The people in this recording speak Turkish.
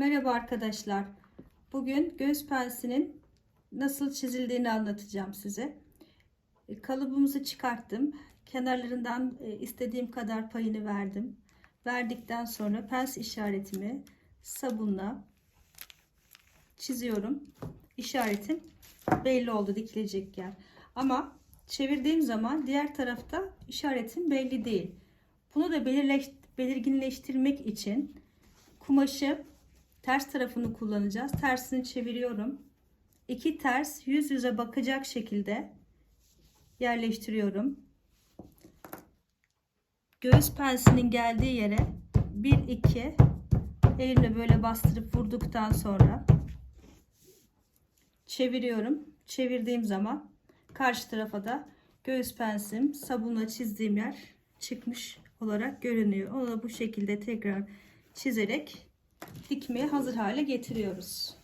Merhaba arkadaşlar. Bugün göz pensinin nasıl çizildiğini anlatacağım size. E, Kalıbımızı çıkarttım. Kenarlarından e, istediğim kadar payını verdim. Verdikten sonra pens işaretimi sabunla çiziyorum. İşaretim belli oldu dikilecek yer. Ama çevirdiğim zaman diğer tarafta işaretim belli değil. Bunu da belirginleştirmek için kumaşı ters tarafını kullanacağız. Tersini çeviriyorum. İki ters yüz yüze bakacak şekilde yerleştiriyorum. Göğüs pensinin geldiği yere 1 2 elimle böyle bastırıp vurduktan sonra çeviriyorum. Çevirdiğim zaman karşı tarafa da göğüs pensim sabunla çizdiğim yer çıkmış olarak görünüyor. Onu da bu şekilde tekrar çizerek dikmeye hazır hale getiriyoruz.